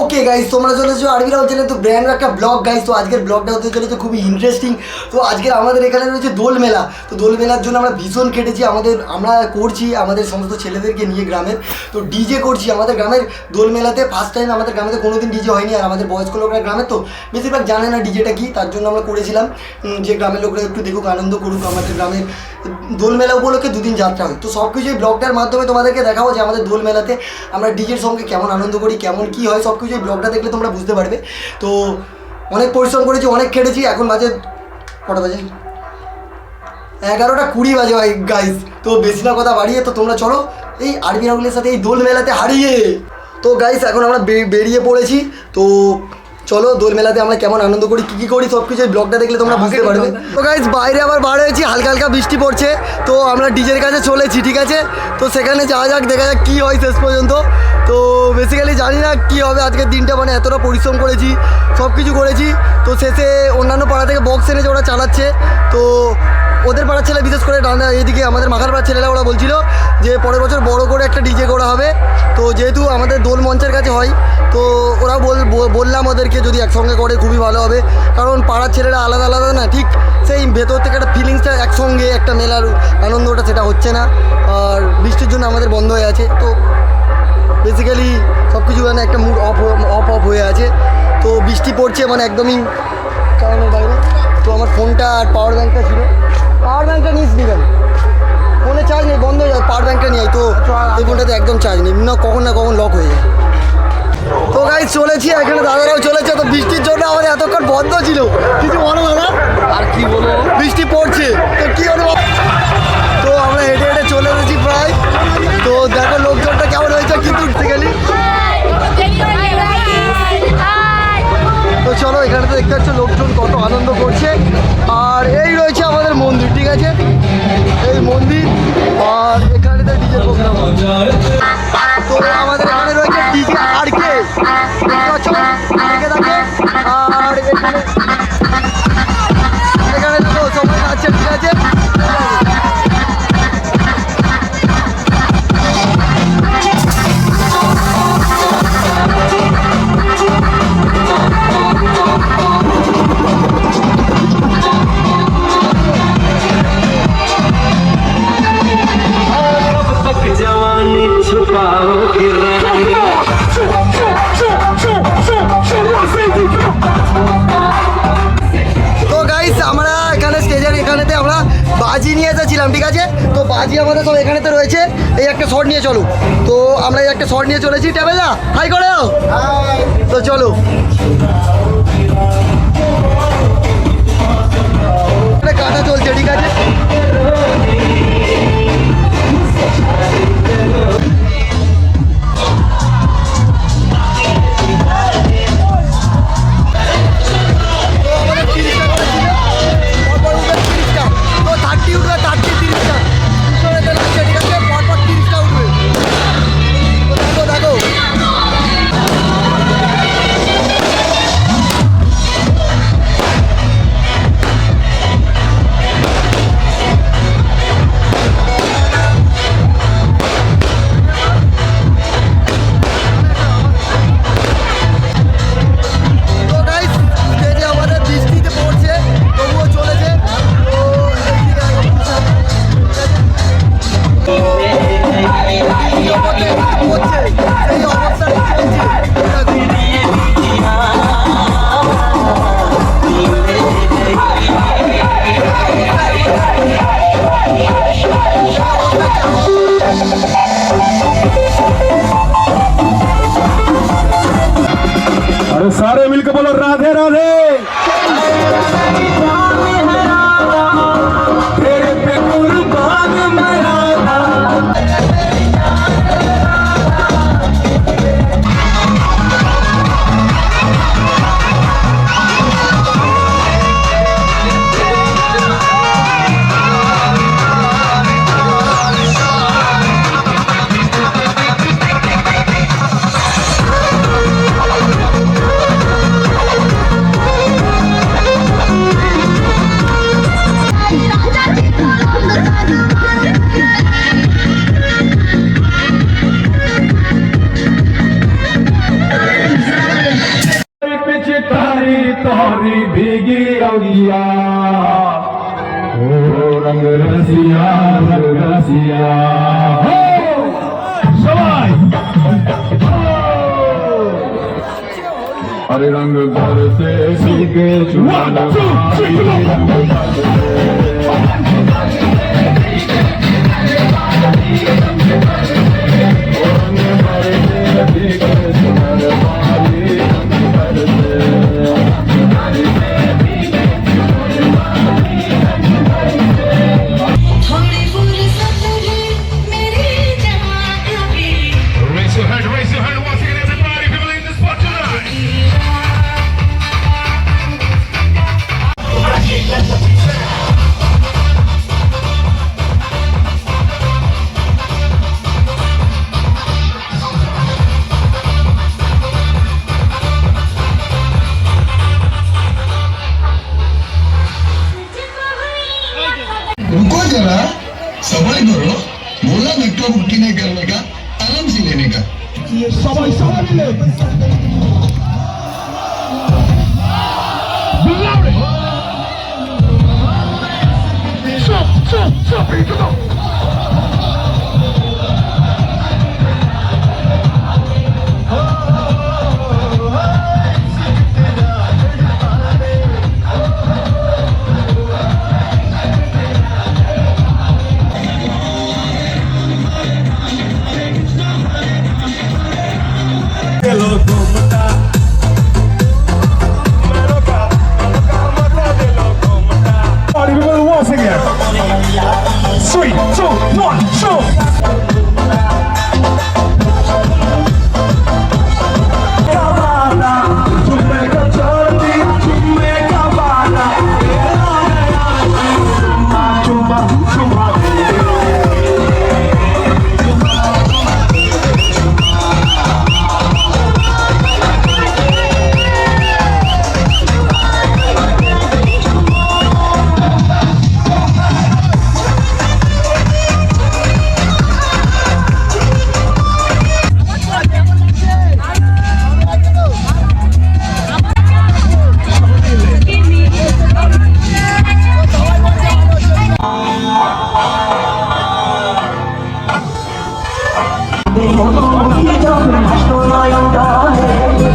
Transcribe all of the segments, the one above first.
ওকে guys তোমরা চলে এসেছ আরবি রাও চ্যানেল তো ব্র্যান্ড একটা ব্লগ গাইস তো আজকের ব্লগটা হতে চলেছে খুবই ইন্টারেস্টিং তো আজকের আমাদের এখানে রয়েছে দোল মেলা। তো দোল মেলার জন্য আমরা ভীষণ কেটেছি আমাদের, আমরা করছি আমাদের সমস্ত ছেলেদেরকে নিয়ে গ্রামের। তো ডিজে করছি আমাদের গ্রামের দোল মেলাতে। ফার্স্ট টাইম আমাদের গ্রামেতে কোনো দিন ডিজে হয়নি, আর আমাদের বয়স্ক লোকরা গ্রামের তো বেশিরভাগ জানে না ডিজেটা কি, তার জন্য আমরা করেছিলাম। যে গ্রামের লোকরা একটু দেখুক, আনন্দ করুক, আমাদের গ্রামের দোল মেলা উপলক্ষে দুদিন যাত্রা হয়। তো সব কিছু এই ব্লগটার মাধ্যমে তোমাদেরকে দেখাবো যে আমাদের দোল মেলাতে আমরা ডিজের সঙ্গে কেমন আনন্দ করি, কেমন কি হয়। সব কিছু ব্লগটা দেখলে তোমরা বুঝতে পারবে। তো অনেক পরিশ্রম করেছি অনেক খেটেছি এখন বাজে কটা বাজে? এগারোটা কুড়ি বাজে ভাই গাইস তো বেশি না কথা বাড়িয়ে তো তোমরা চলো এই আরবি রাহুলের সাথে এই দোল মেলাতে হারিয়ে। তো গাইস এখন আমরা বেরিয়ে পড়েছি। তো চলো দোল মেলাতে আমরা কেমন আনন্দ করি কী কী করি সব কিছু ব্লগটা দেখলে তোমরা বুঝতে পারবে। তো গাইস বাইরে আবার বার হয়েছি হালকা হালকা বৃষ্টি পড়ছে। তো আমরা ডিজের কাছে চলেছি ঠিক আছে? তো সেখানে যাওয়া যাক দেখা যাক কী হয় শেষ পর্যন্ত। তো বেসিক্যালি জানি না কী হবে আজকের দিনটা মানে এতটা পরিশ্রম করেছি সব কিছু করেছি, তো শেষে অন্যান্য পাড়া থেকে বক্স এনেছে, ওরা চালাচ্ছে, তো ওদের পাড়ার ছেলে বিশেষ করে ডান্ডা এদিকে আমাদের মাখার পাড়ার ছেলেরা ওরা বলছিল যে পরের বছর বড় করে একটা ডিজে করা হবে, তো যেহেতু আমাদের দোল মঞ্চের কাছে হয়, তো ওরা বল বললাম ওদেরকে যদি একসঙ্গে করে খুবই ভালো হবে, কারণ পাড়ার ছেলেরা আলাদা আলাদা না, ঠিক সেই ভেতর থেকে একটা ফিলিংসটা একসঙ্গে, একটা মেলার আনন্দটা, সেটা হচ্ছে না, আর বৃষ্টির জন্য আমাদের বন্ধ হয়ে আছে, তো বেসিক্যালি সব কিছু মানে একটা মুড অফ অফ অফ হয়ে আছে। তো বৃষ্টি পড়ছে মানে একদমই কারণের বাইরে। তো আমার ফোনটা আর পাওয়ার ব্যাঙ্কটা ছিল। পাওয়ার ব্যাঙ্কটা নিস নি কেন? ফোনে চার্জ নেই বন্ধ হয়ে যায় পাওয়ার ব্যাঙ্কটা নিয়ে। তো এই ফোনটাতে একদম চার্জ নেই না কখন না কখন লক হয়ে যায়। তো গাই চলেছি এখানে দাদারাও চলেছে তো বৃষ্টির জন্য আমাদের এতক্ষণ বন্ধ ছিল। কিছু বলো দাদা? আর কি বলব বৃষ্টি পড়ছে তো কি অনুভব? তো আমরা হেঁটে হেঁটে চলে এসেছি প্রায়। তো দেখো লোকজনটা এখানে তো দেখতে পাচ্ছ লোকজন কত আনন্দ করছে। আর এই রয়েছে আমাদের মন্দির, ঠিক আছে? এই মন্দির আর এখানে তো ডিজে প্রোগ্রাম এসেছিলাম ঠিক আছে? তো বাজি আমাদের সব এখানে তো রয়েছে। এই একটা শট নিয়ে চলো তো আমরা এই একটা শট নিয়ে চলেছি। টেবেলা হাই করে তো চলো কাটা চলছে, ঠিক আছে? भी भीगी रंगिया ओ रंग रसिया रंग रसिया সবাই अरे रंग घर से सीखे छुआ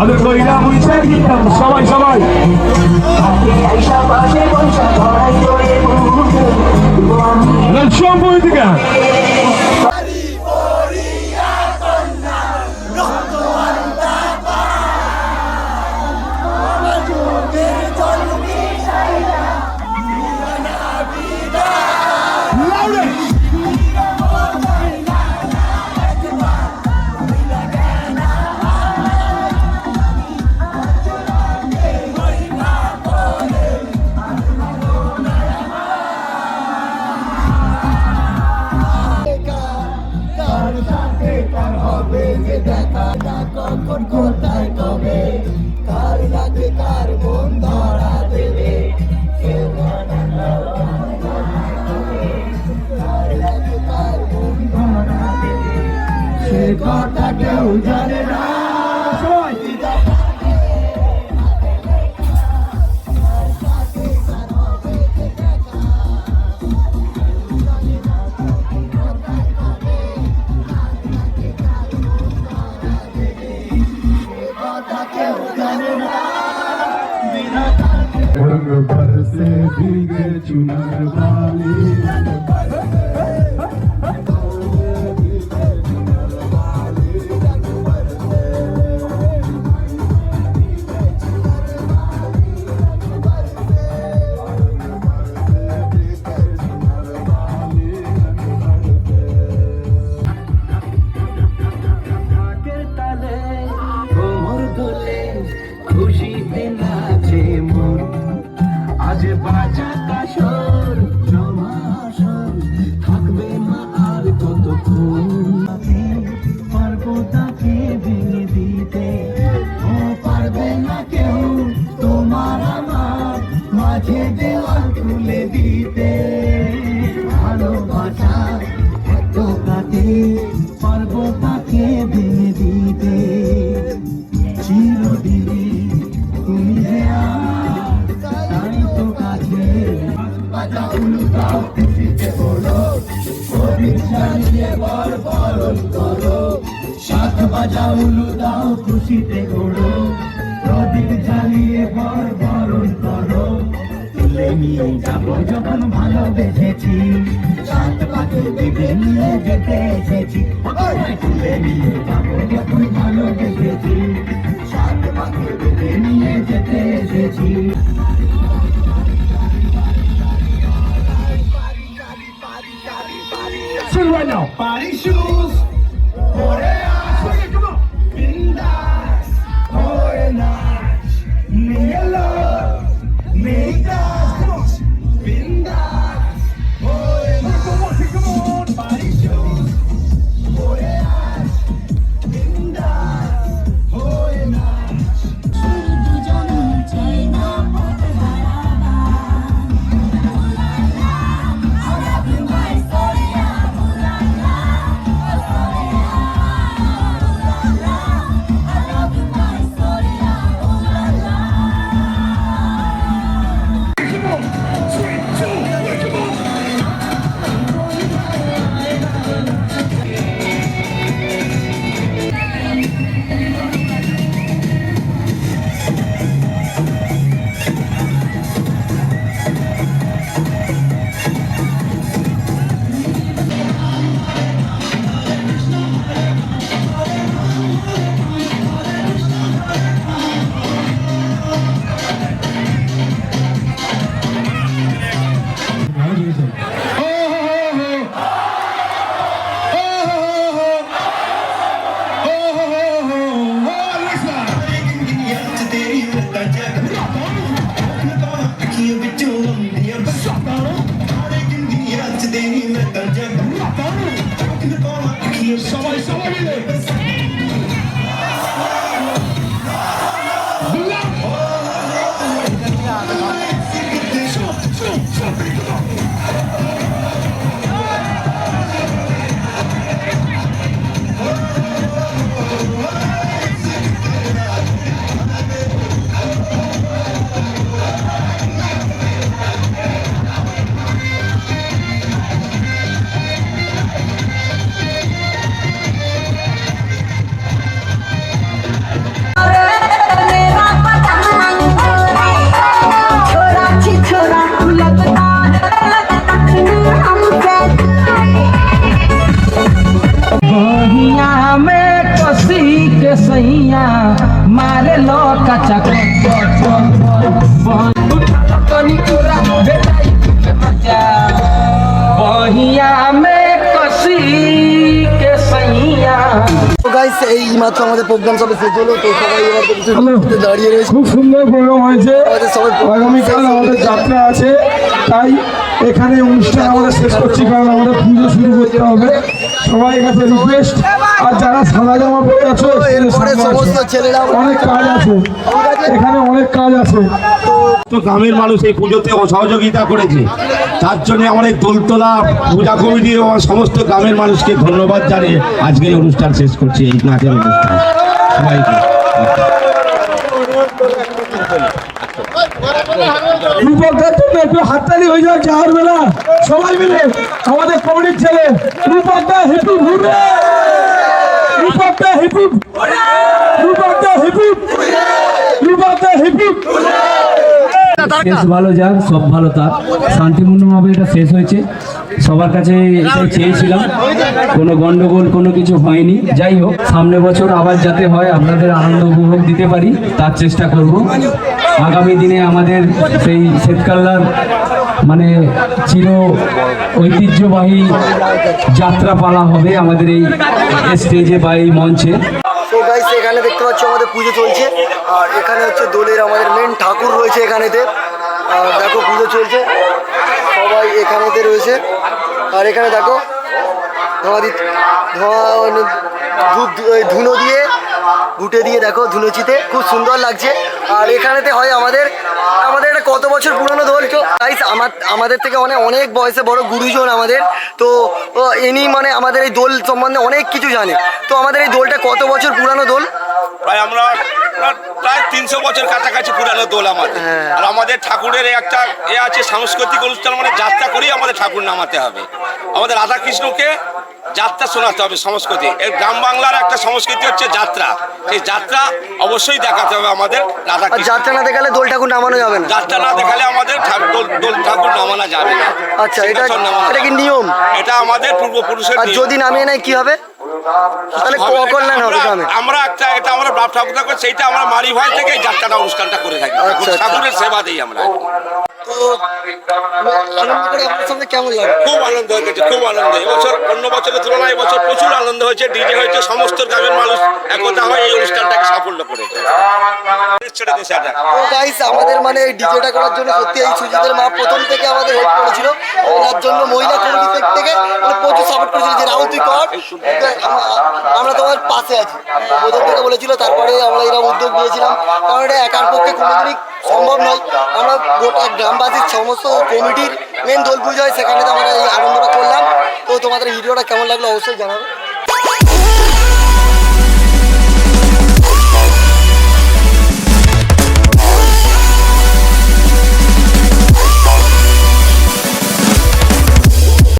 আলু কইরা বুঝে দিতাম। সবাই সবাই। সম্পূর্ণ দিকে খুশিতে ঘোরো প্রদীপ জ্বালিয়ে বর বরণ করো তুলে নিয়ে যাব যখন ভালোবেসেছি সাত পাকে দিদি নিয়ে যেতে এসেছি তুলে নিয়ে যাব যখন ভালোবেসেছি সাত পাকে দিদি নিয়ে যেতে এসেছি Sing right now. Party shoes. সবাই গাইস এই মাত্র আমাদের প্রোগ্রাম সবে শেষ হলো তো সবাই এবার. দাঁড়িয়ে রয়েছে। খুব সুন্দর প্রোগ্রাম হয়েছে। আমাদের সবাই আগামীকাল আমাদের যাত্রা আছে তাই এখানে অনুষ্ঠান আমাদের শেষ করছি কারণ আমাদের পুজো শুরু করতে হবে। সবাই কাছে রিকোয়েস্ট আর যারা সাদা জামা পরে আছো অনেক কাজ আছে। এখানে অনেক কাজ আছে। তো গ্রামের মানুষ এই পুজোতে সহযোগিতা করেছে। তার জন্য অনেক দোলতলা পূজা কমিটি এবং সমস্ত গ্রামের মানুষকে ধন্যবাদ জানিয়ে আজকে এই অনুষ্ঠান শেষ করছি, এই নাচের অনুষ্ঠান। সবাইকে একটু হাততালি হয়ে শেষ ভালো যাক, সব ভালো থাক শান্তিপূর্ণভাবে এটা শেষ হয়েছে। সবার কাছে এটাই চেয়েছিলাম। কোনো গন্ডগোল, কোনো কিছু হয়নি। যাই হোক, সামনে বছর আবার যাতে হয়, আপনাদের আনন্দ উপভোগ দিতে পারি, তার চেষ্টা করব। আগামী দিনে আমাদের সেই শ্বেতকাল্লার মানে চির ঐতিহ্যবাহী যাত্রাপালা হবে আমাদের এই স্টেজে বা এই মঞ্চে। তো গাইস এখানে দেখতে পাচ্ছ আমাদের পুজো চলছে। আর এখানে হচ্ছে দোলের আমাদের মেন ঠাকুর রয়েছে এখানেতে। আর দেখো পুজো চলছে। সবাই এখানেতে রয়েছে। আর এখানে দেখো ধোঁয়া ধোঁয়া ধুনো দিয়ে ঘুটে দিয়ে দেখো ধুনোচিতে খুব সুন্দর লাগছে। আর এখানেতে হয় আমাদের আমাদের এটা কত বছর পুরনো দোল তো গাইস আমার আমাদের থেকে অনেক অনেক বয়সে বড় গুরুজন আমাদের তো ইনি মানে আমাদের এই দোল সম্বন্ধে অনেক কিছু জানে। তো আমাদের এই দোলটা কত বছর পুরানো দোল? প্রায় আমরা প্রায়- তিনশো বছর কাছাকাছি পুরানো দোল আমাদের। হ্যাঁ। আর আমাদের ঠাকুরের একটা এ আছে সাংস্কৃতিক অনুষ্ঠান মানে যাত্রা করেই আমাদের ঠাকুর নামাতে হবে। আমাদের রাধা কৃষ্ণকে যাত্রা শোনাতে হবে সংস্কৃতি। এই গ্রাম বাংলার একটা সংস্কৃতি হচ্ছে যাত্রা। সেই যাত্রা অবশ্যই দেখাতে হবে আমাদের রাধা যাত্রা না দেখালে দোল ঠাকুর নামানো যাবে না। যাত্রা না দেখালে আমাদের দোল ঠাকুর নামানো যাবে না। আচ্ছা এটা এটা কি নিয়ম? এটা আমাদের পূর্বপুরুষের আর যদি নামিয়ে নেয় কি হবে? তাহলে হবে, হবে আমরা- আমরা একটা এটা আমরা বাপ ঠাকুর থাকবে সেইটা আমরা মারি ভাই থেকে এই যাত্রাটা অনুষ্ঠানটা করে থাকি। আচ্ছা, আচ্ছা। ঠাকুরের সেবা দিই আমরা। তো আনন্দ করে আপনার সঙ্গে কেমন লাগে খুব আনন্দ হয়েছে খুব আনন্দ। এবছর অন্য বছরের তুলনায় এবছর প্রচুর আনন্দ হয়েছে ডিজে হয়েছে সমস্ত গ্রামের মানুষ একতা হয়ে এই অনুষ্ঠানটাকে সাফল্য করেছে আমাদের মানে ডিজেটা করার জন্য সত্যি এই সুজিতের মা প্রথম থেকে আমাদের হেল্প করেছিল। ওনার জন্য মহিলা কমিটি থেকে সাপোর্ট করেছিল যে রাহুল তুই কর। আমরা তোমার পাশে আছি। প্রথম থেকে বলেছিল তারপরে আমরা এরকম উদ্যোগ নিয়েছিলাম কারণ এটা একার পক্ষে কোনোদিনই সম্ভব নয়। আমরা গোটা গ্রামবাসীর সমস্ত কমিটির মেন দোল পুজো হয় সেখানে তো আমরা এই আনন্দটা করলাম। তো তোমাদের ভিডিওটা কেমন লাগল অবশ্যই জানাবে।